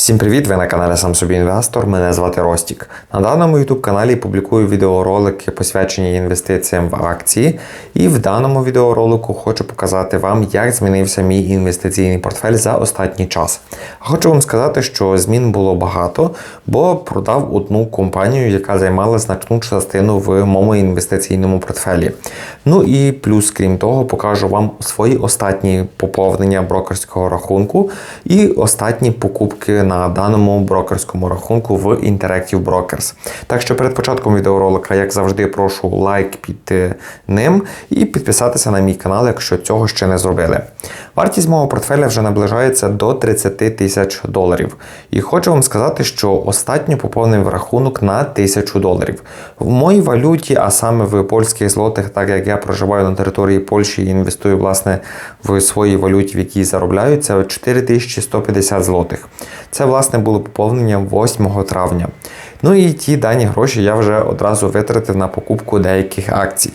Всім привіт! Ви на каналі Сам Собі Інвестор. Мене звати Ростік. На даному YouTube каналі публікую відеоролики, посвячені інвестиціям в акції. І в даному відеоролику хочу показати вам, як змінився мій інвестиційний портфель за останній час. Хочу вам сказати, що змін було багато, бо продав одну компанію, яка займала значну частину в моєму інвестиційному портфелі. Ну і плюс, крім того, покажу вам свої останні поповнення брокерського рахунку і останні покупки на даному брокерському рахунку в Interactive Brokers. Так що перед початком відеоролика, як завжди, прошу лайк під е, ним і підписатися на мій канал, якщо цього ще не зробили. Вартість мого портфеля вже наближається до 30 тисяч доларів. І хочу вам сказати, що останньо поповнив рахунок на 1000 доларів. В моїй валюті, а саме в польських злотих, так як я проживаю на території Польщі і інвестую власне в своїй валюті, в якій заробляю, це 4150 злотих. Це, власне, було поповнення 8 травня. Ну і ті дані гроші я вже одразу витратив на покупку деяких акцій.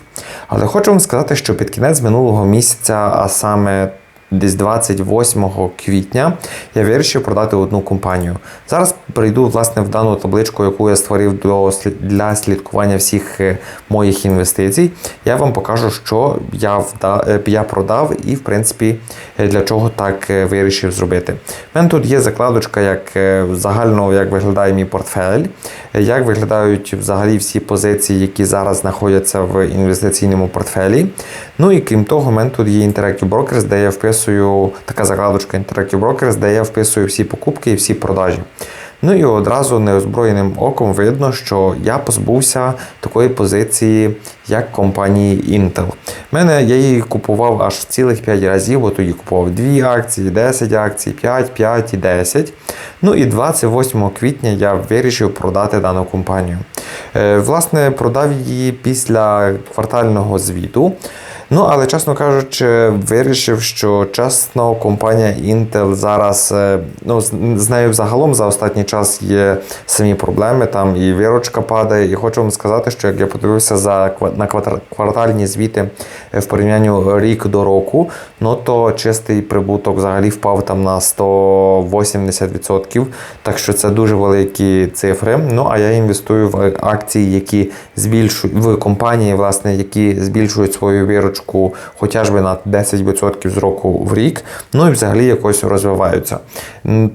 Але хочу вам сказати, що під кінець минулого місяця, а саме десь 28 квітня, я вирішив продати одну компанію. Зараз прийду власне в дану табличку, яку я створив для слідкування всіх е, моїх інвестицій. Я вам покажу, що я е, я продав і, в принципі, е, для чого так вирішив зробити. У мене тут є закладочка, як загально як виглядає мій портфель, як виглядають взагалі всі позиції, які зараз знаходяться в інвестиційному портфелі. Ну і крім того, у мене тут є Interactive Brokers, де я вписую така закладочка Interactive Brokers, де я вписую всі покупки і всі продажі. Ну і одразу неозброєним оком видно, що я позбувся такої позиції, як компанії Intel. Мене я її купував аж цілих 5 разів, бо тоді купував 2 акції, 10 акцій, 5, 5 і 10. Ну і 28 квітня я вирішив продати дану компанію. Е, власне, продав її після квартального звіту. Ну, але, чесно кажучи, вирішив, що чесно, компанія Intel зараз е, ну, з нею загалом за останній час є самі проблеми. Там і виручка падає. І хочу вам сказати, що як я подивився за на квартальні звіти е, в порівнянні рік до року, ну то чистий прибуток взагалі впав там на 180%. Так що це дуже великі цифри. Ну а я інвестую в акції, які збільшують в компанії, власне, які збільшують свою виручку виручку хоча б на 10% з року в рік, ну і взагалі якось розвиваються.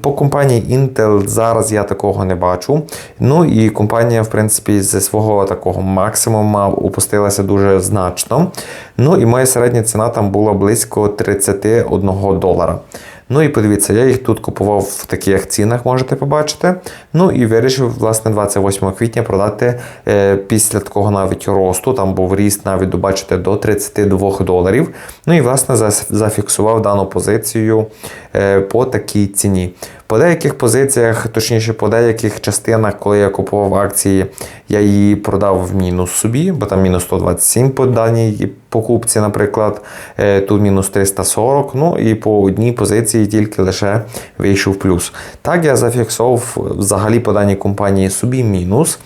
По компанії Intel зараз я такого не бачу. Ну і компанія, в принципі, зі свого такого максимума упустилася дуже значно. Ну і моя середня ціна там була близько 31 долара. Ну і подивіться, я їх тут купував в таких цінах, можете побачити. Ну і вирішив, власне, 28 квітня продати е, після такого навіть росту. Там був ріст навіть, бачите, до 32 доларів. Ну і, власне, зафіксував дану позицію е, по такій ціні. По деяких позиціях, точніше, по деяких частинах, коли я купував акції, я її продав в мінус собі, бо там мінус 127 по даній покупці, наприклад, е, тут мінус 340. Ну і по одній позиції тільки лише вийшов плюс. Так я зафіксував взагалі по даній компанії собі мінус.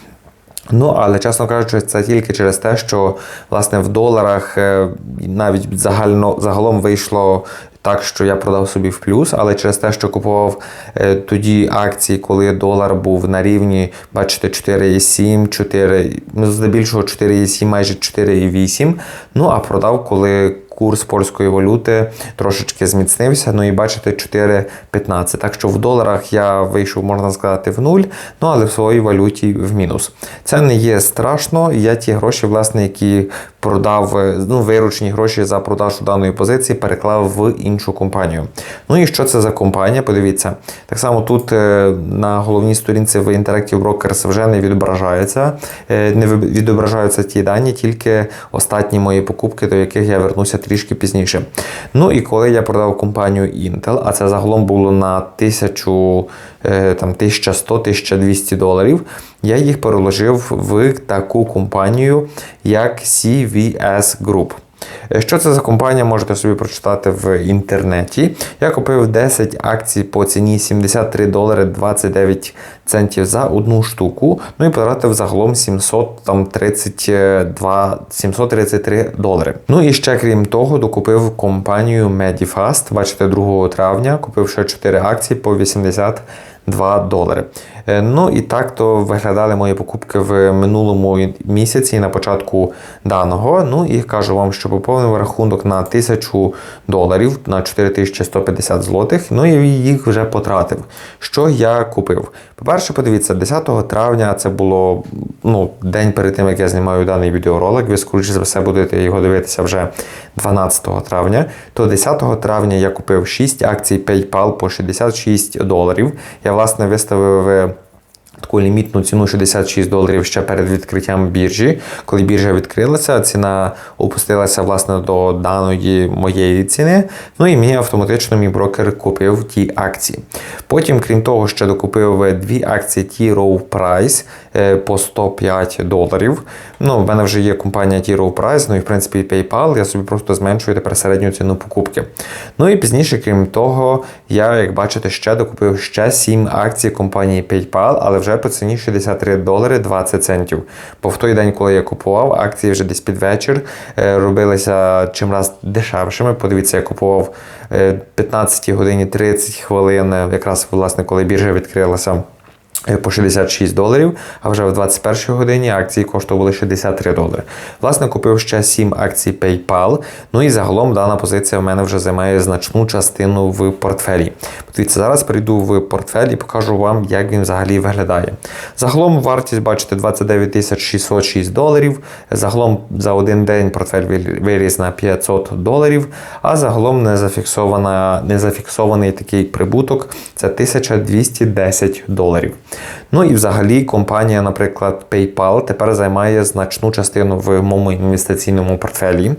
Ну, але, чесно кажучи, це тільки через те, що власне в доларах е, навіть загально, загалом вийшло так, що я продав собі в плюс, але через те, що купував е, тоді акції, коли долар був на рівні, бачите, 4,7, 4, ну, здебільшого 4,7, майже 4,8. Ну, а продав, коли курс польської валюти трошечки зміцнився. Ну і бачите, 4,15. Так що в доларах я вийшов, можна сказати, в нуль, ну але в своїй валюті в мінус. Це не є страшно. Я ті гроші, власне, які продав, ну, виручені гроші за продажу даної позиції, переклав в іншу компанію. Ну і що це за компанія? Подивіться. Так само тут е, на головній сторінці в Interactive Brokers вже не відображається, е, не відображаються ті дані, тільки останні мої покупки, до яких я вернуся трішки пізніше. Ну і коли я продав компанію Intel, а це загалом було на 1000, е, там, 1100-1200 доларів, я їх переложив в таку компанію, як CVS Group. Е, що це за компанія, можете собі прочитати в інтернеті. Я купив 10 акцій по ціні 73 долари 29 центів за одну штуку. Ну і потратив загалом 732, 733 долари. Ну і ще крім того, докупив компанію Medifast. Бачите, 2 травня купив ще 4 акції по 80 2 долари. Е, Ну і так то виглядали мої покупки в минулому місяці на початку даного. Ну і кажу вам, що поповнив рахунок на 1000 доларів на 4150 злотих. Ну і їх вже потратив. Що я купив? По-перше, подивіться, 10 травня це було ну, день перед тим, як я знімаю даний відеоролик. Ви скоріше за все будете його дивитися вже 12 травня. То 10 травня я купив 6 акцій PayPal по 66 доларів. Я власне виставив. Таку лімітну ціну 66 доларів ще перед відкриттям біржі. Коли біржа відкрилася, ціна опустилася власне до даної моєї ціни. Ну і мені автоматично мій брокер купив ті акції. Потім, крім того, ще докупив дві акції T Row Price е, по 105 доларів. Ну, в мене вже є компанія T Row Price, ну і в принципі PayPal. Я собі просто зменшую тепер середню ціну покупки. Ну і пізніше, крім того, я, як бачите, ще докупив ще 7 акцій компанії PayPal, але вже по ціні 63 долари 20 центів. Бо в той день, коли я купував, акції вже десь під вечір е, робилися чимраз дешевшими. Подивіться, я купував е, 15 годині 30 хвилин, е, якраз власне, коли біржа відкрилася. Е, По 66 доларів, а вже в 21 годині акції коштували 63 долари. Власне, купив ще 7 акцій PayPal. Ну і загалом дана позиція в мене вже займає значну частину в портфелі. Подивіться, зараз прийду в портфель і покажу вам, як він взагалі виглядає. Загалом вартість, бачите, 29 606 доларів. Загалом за один день портфель виріс на 500 доларів, а загалом не, зафіксована, не зафіксований такий прибуток це 1210 доларів. Ну і взагалі компанія, наприклад, PayPal тепер займає значну частину в моєму інвестиційному портфелі.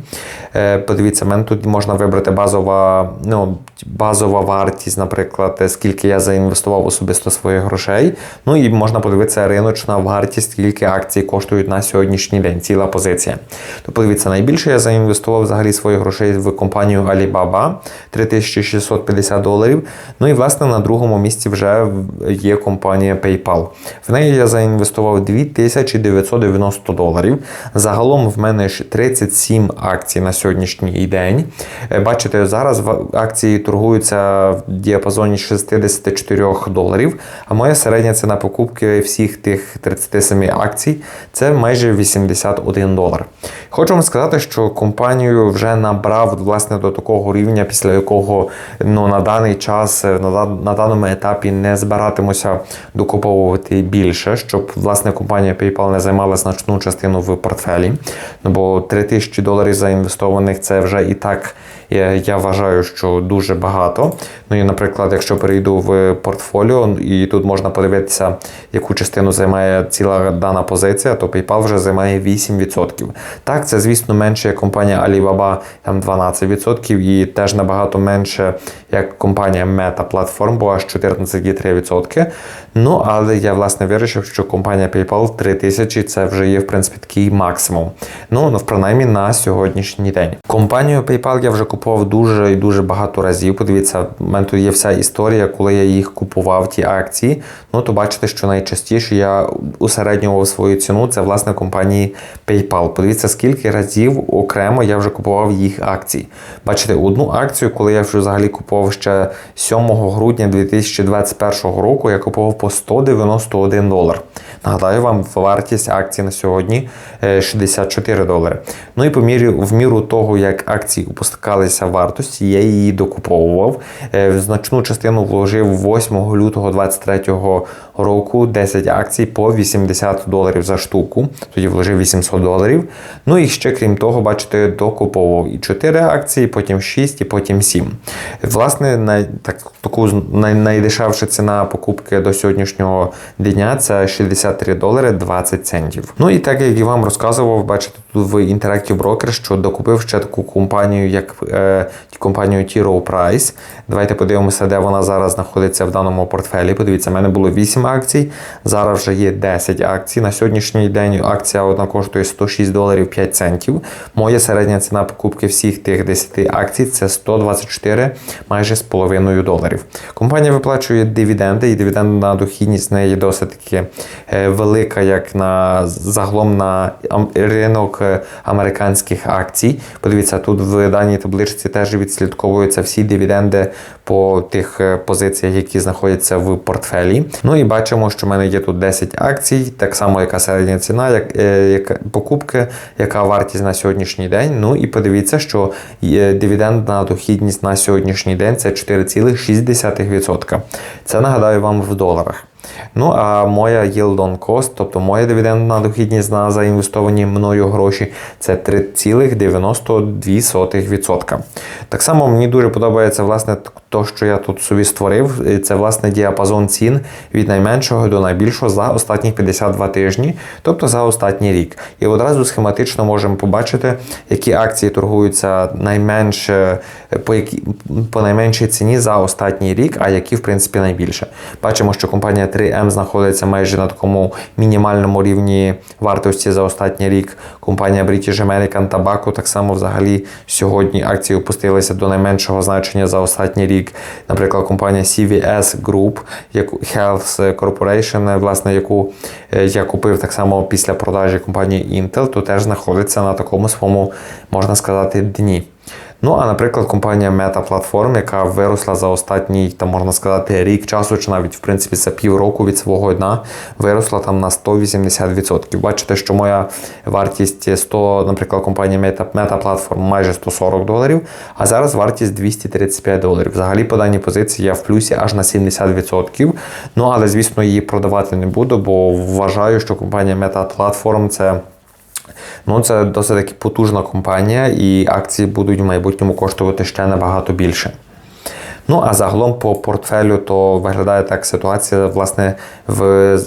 Е, Подивіться, мене тут можна вибрати базова, ну, базова вартість, наприклад, скільки я заінвестував особисто своїх грошей. Ну і можна подивитися риночна вартість, скільки акцій коштують на сьогоднішній день, ціла позиція. То подивіться, найбільше я заінвестував взагалі своїх грошей в компанію Alibaba 3650 доларів. Ну і власне на другому місці вже є компанія PayPal. В неї я заінвестував 2990 доларів. Загалом в мене ж 37 акцій на сьогоднішній день. Е, Бачите, зараз акції торгуються в діапазоні 64 доларів, а моя середня ціна покупки всіх тих 37 акцій це майже 81 долар. Хочу вам сказати, що компанію вже набрав власне до такого рівня, після якого ну, на даний час, е, на, даному етапі не збиратимуся докуповувати більше, щоб власне компанія PayPal не займала значну частину в портфелі. Ну бо 3000 доларів заінвестованих це вже і так. Я, я вважаю, що дуже багато. Ну і, наприклад, якщо перейду в портфоліо, і тут можна подивитися, яку частину займає ціла дана позиція, то PayPal вже займає 8%. Так, це, звісно, менше як компанія Alibaba, там 12%, і теж набагато менше як компанія Meta Platform, бо аж 14,3%. Ну, але я власне вирішив, що компанія PayPal 3000 це вже є в принципі такий максимум. Ну, ну принаймні на сьогоднішній день. Компанію PayPal я вже купував дуже і дуже багато разів. Подивіться, в мене тут є вся історія, коли я їх купував, ті акції. Ну, то бачите, що найчастіше я усереднював свою ціну. Це власне компанії PayPal. Подивіться, скільки разів окремо я вже купував їх акції. Бачите, одну акцію, коли я вже взагалі купував ще 7 грудня 2021 року, я купував по 191 долар. Нагадаю вам, вартість акції на сьогодні е, 64 долари. Ну і по мірі, в міру того, як акції опускалися в вартості, я її докуповував. Е, значну частину вложив 8 лютого 2023 року 10 акцій по 80 доларів за штуку. Тоді вложив 800 доларів. Ну і ще крім того, бачите, докуповував і 4 акції, потім 6 і потім 7. Власне, най, так, таку най, найдешевша ціна покупки до сьогоднішнього дня це 63 долари 20 центів. Ну і так як я вам розказував, бачите тут в Interactive Broker, що докупив ще таку компанію, як е, компанію T Row Price. Давайте подивимося, де вона зараз знаходиться в даному портфелі. Подивіться, в мене було 8 акцій, зараз вже є 10 акцій. На сьогоднішній день акція одна коштує 106 доларів 5 центів. Моя середня ціна покупки всіх тих 10 акцій це 124 майже з половиною доларів. Компанія виплачує дивіденди, і дивідендна дохідність в неї досить таки е, велика, як на загалом на ринок е, американських акцій. Подивіться, тут в даній табличці теж відслідковуються всі дивіденди по тих е, позиціях, які знаходяться в портфелі. Ну і бачимо, що в мене є тут 10 акцій, так само яка середня ціна, як, е, яка покупки, яка вартість на сьогоднішній день. Ну і подивіться, що є дивідендна дохідність на сьогоднішній день це 4,6%. Це нагадаю вам в доларах. Ну, а моя yield on cost, тобто моя дивідендна дохідність на заінвестовані мною гроші, це 3,92%. Так само мені дуже подобається власне то, що я тут собі створив. Це власне діапазон цін від найменшого до найбільшого за останні 52 тижні, тобто за останній рік. І одразу схематично можемо побачити, які акції торгуються найменше по які по найменшій ціні за останній рік, а які в принципі найбільше. Бачимо, що компанія 3M знаходиться майже на такому мінімальному рівні вартості за останній рік. Компанія British American Tobacco так само взагалі сьогодні акції опустилися до найменшого значення за останній рік. Наприклад, компанія CVS Group, яку Health Corporation, власне, яку е, я купив так само після продажі компанії Intel, то теж знаходиться на такому своєму, можна сказати, дні. Ну, а наприклад, компанія Meta Platform, яка виросла за останній, там можна сказати, рік часу, чи навіть в принципі за півроку від свого дна, виросла там на 180%. Бачите, що моя вартість 100, наприклад, компанія Meta, Meta Platform майже 140 доларів, а зараз вартість 235 доларів. Взагалі по даній позиції я в плюсі аж на 70%. Ну, але, звісно, її продавати не буду, бо вважаю, що компанія Meta Platform це. Ну, це досить таки потужна компанія, і акції будуть в майбутньому коштувати ще набагато більше. Ну, а загалом по портфелю, то виглядає так ситуація, власне, в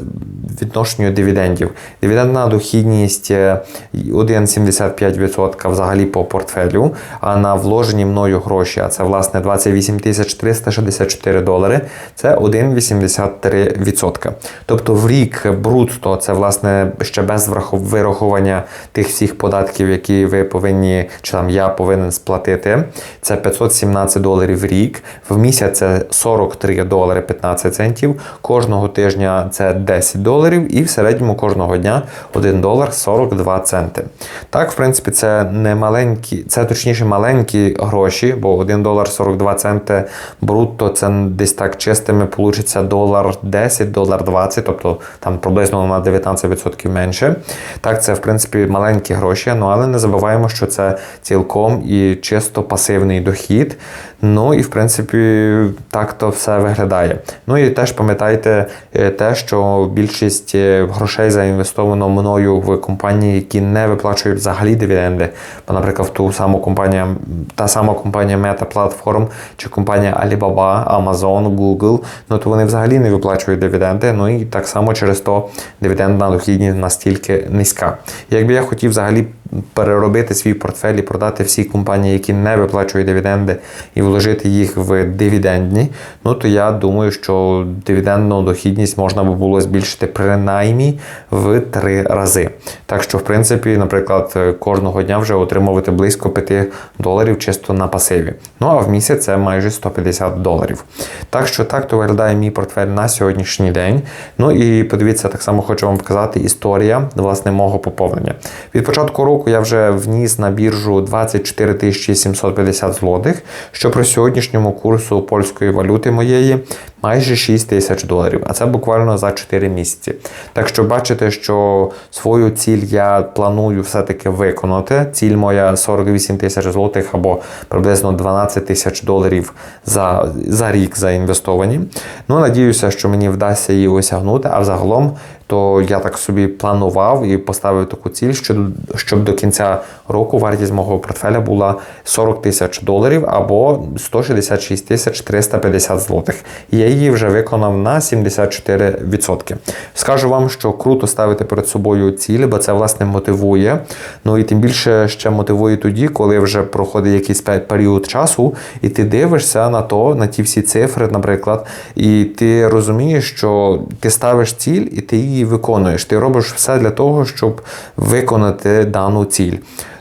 відношенню дивідендів. Дивідендна дохідність 1,75% взагалі по портфелю, а на вложені мною гроші, а це власне 28 364 долари, це 1,83%. Тобто в рік брутто, це власне ще без вирахування тих всіх податків, які ви повинні, чи там я повинен сплатити. Це 517 доларів в рік. В місяць це 43 долари 15 центів. Кожного тижня це 10 доларів, і в середньому кожного дня 1 долар 42 центи. Так, в принципі, це не маленькі, це точніше маленькі гроші, бо 1 долар 42 центи брутто це десь так чистими получиться долар 10, долар 20, тобто там приблизно на 19% менше. Так, це в принципі маленькі гроші, ну але не забуваємо, що це цілком і чисто пасивний дохід. Ну і в принципі так то все виглядає. Ну і теж пам'ятайте е, те, що більшість е, грошей заінвестовано мною в компанії, які не виплачують взагалі дивіденди. Бо, наприклад, ту саму компанію, та сама компанія Meta Platform чи компанія Alibaba, Amazon, Google, ну то вони взагалі не виплачують дивіденди. Ну і так само через то дивідендна дохідність настільки низька. Якби я хотів взагалі переробити свій портфель і продати всі компанії, які не виплачують дивіденди, і вложити їх в дивідендні, ну то я думаю, що дивідендну дохідність можна би було збільшити принаймні в три рази. Так що, в принципі, наприклад, кожного дня вже отримувати близько 5 доларів чисто на пасиві. Ну а в місяць це майже 150 доларів. Так що так то виглядає мій портфель на сьогоднішній день. Ну і подивіться, так само хочу вам показати історія власне мого поповнення. Від початку року я вже вніс на біржу 24 750 злотих, що при сьогоднішньому курсу польської валюти моєї майже 6 тисяч доларів, а це буквально за 4 місяці. Так що бачите, що свою ціль я планую все-таки виконати. Ціль моя 48 тисяч злотих або приблизно 12 тисяч доларів за за рік заінвестовані. Ну, надіюся, що мені вдасться її осягнути, а взагалом то я так собі планував і поставив таку ціль, що щоб до кінця року вартість мого портфеля була 40 тисяч доларів або 166 тисяч 350 злотих. Я її вже виконав на 74%. Скажу вам, що круто ставити перед собою цілі, бо це власне мотивує. Ну і тим більше ще мотивує тоді, коли вже проходить якийсь період часу, і ти дивишся на то, на ті всі цифри, наприклад, і ти розумієш, що ти ставиш ціль і ти її виконуєш. Ти робиш все для того, щоб виконати дану ціль.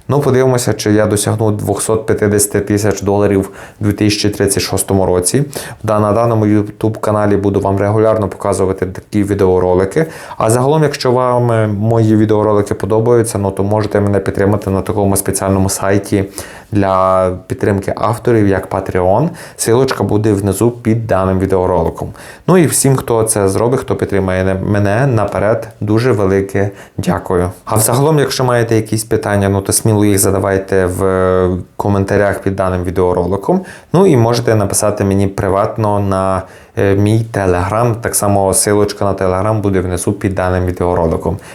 Ну, подивимося, чи я досягну 250 тисяч доларів у 2036 році. На даному YouTube каналі буду вам регулярно показувати такі відеоролики. А загалом, якщо вам е, мої відеоролики подобаються, ну то можете мене підтримати на такому спеціальному сайті для підтримки авторів, як Patreon. Силочка буде внизу під даним відеороликом. Ну і всім, хто це зробить, хто підтримає мене наперед, дуже велике дякую. А взагалом, якщо маєте якісь питання, ну то сміло їх задавайте в коментарях під даним відеороликом. Ну і можете написати мені приватно на е, мій телеграм. Так само силочка на телеграм буде внизу під даним відеороликом.